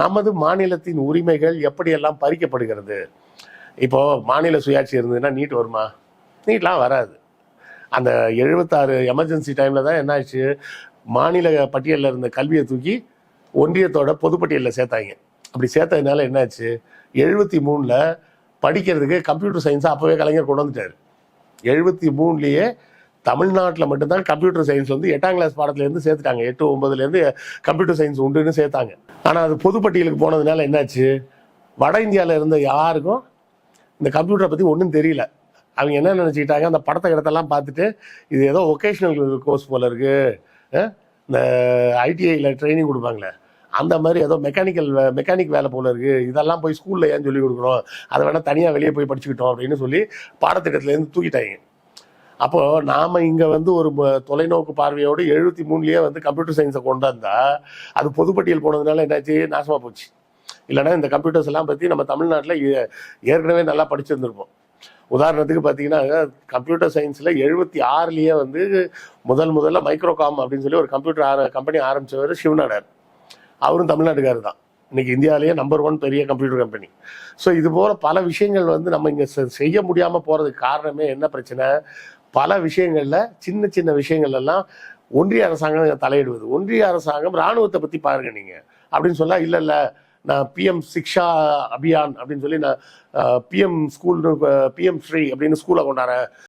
நமது மாநிலத்தின் உரிமைகள் எப்படியெல்லாம் பறிக்கப்படுகிறது? இப்போ மாநில சுயாட்சி இருந்ததுன்னா நீட் வருமா? நீட்லாம் வராது. அந்த எழுபத்தாறு எமர்ஜென்சி டைமில் தான் என்னாச்சு? மாநில பட்டியலில் இருந்த கல்வியை தூக்கி ஒன்றியத்தோட பொதுப்பட்டியலில் சேர்த்தாங்க. அப்படி சேர்த்ததுனால என்னாச்சு? எழுபத்தி மூணில் படிக்கிறதுக்கு கம்ப்யூட்டர் சயின்ஸை அப்போவே கலைஞர் கொண்டு வந்துட்டார். எழுபத்தி மூணுலேயே தமிழ்நாட்டில் மட்டும்தான் கம்ப்யூட்டர் சயின்ஸ் வந்து எட்டாம் கிளாஸ் பாடத்துலேருந்து சேர்த்துட்டாங்க. எட்டு ஒன்பதுலேருந்து கம்ப்யூட்டர் சயின்ஸ் உண்டுன்னு சேர்த்தாங்க. ஆனால் அது பொதுப்பட்டியலுக்கு போனதுனால என்னாச்சு? வட இந்தியாவில் இருந்த யாருக்கும் இந்த கம்ப்யூட்டரை பற்றி ஒன்றும் தெரியல. அவங்க என்ன நினச்சிக்கிட்டாங்க? அந்த படத்தை இடத்தெல்லாம் பார்த்துட்டு இது ஏதோ ஒகேஷ்னல் கோர்ஸ் போல இருக்குது இந்த ஐடிஐயில் ட்ரைனிங் கொடுப்பாங்களே. அந்த மாதிரி ஏதோ மெக்கானிக்கல் மெக்கானிக் வேலை போல இருக்கு. இதெல்லாம் போய் ஸ்கூலில் ஏன் சொல்லி கொடுக்குறோம் அதை வேணால் தனியாக வெளியே போய் படிச்சுக்கிட்டோம் அப்படின்னு சொல்லி பாடத்திட்டத்துலேருந்து தூக்கிட்டாங்க. அப்போ நாம இங்க வந்து ஒரு தொலைநோக்கு பார்வையோடு எழுபத்தி மூணுலயே வந்து கம்ப்யூட்டர் சயின்ஸை கொண்டு வந்தா அது பொதுப்பட்டியல் போனதுனால என்னாச்சு? நாசமா போச்சு. இல்லைன்னா இந்த கம்ப்யூட்டர்ஸ் எல்லாம் பத்தி நம்ம தமிழ்நாட்டில் ஏற்கனவே நல்லா படிச்சிருந்திருப்போம். உதாரணத்துக்கு பார்த்தீங்கன்னா கம்ப்யூட்டர் சயின்ஸில் எழுபத்தி ஆறுலேயே வந்து முதல் முதல்ல மைக்ரோகாம் அப்படின்னு சொல்லி ஒரு கம்ப்யூட்டர் ஆர கம்பெனி ஆரம்பித்தவர் சிவநாடர் அவரும் தமிழ்நாட்டுக்காரர் தான் இன்னைக்கு இந்தியாவிலேயே நம்பர் ஒன் பெரிய கம்ப்யூட்டர் கம்பெனி ஸோ இது போல பல விஷயங்கள் வந்து நம்ம இங்கே செய்ய முடியாமல் போகிறதுக்கு காரணமே என்ன பிரச்சனை? பல விஷயங்கள்ல சின்ன சின்ன விஷயங்கள் எல்லாம் ஒன்றிய அரசாங்கம் தலையிடுவது. ஒன்றிய அரசாங்கம் ராணுவத்தை பற்றி பாருங்க நீங்க. அப்படின்னு சொல்ல இல்லை இல்லை நான் பிஎம் சிக்ஷா அபியான் அப்படின்னு சொல்லி நான் பிஎம் ஸ்கூல் பிஎம் ஸ்ரீ அப்படின்னு ஸ்கூலை கொண்டாடுறேன்.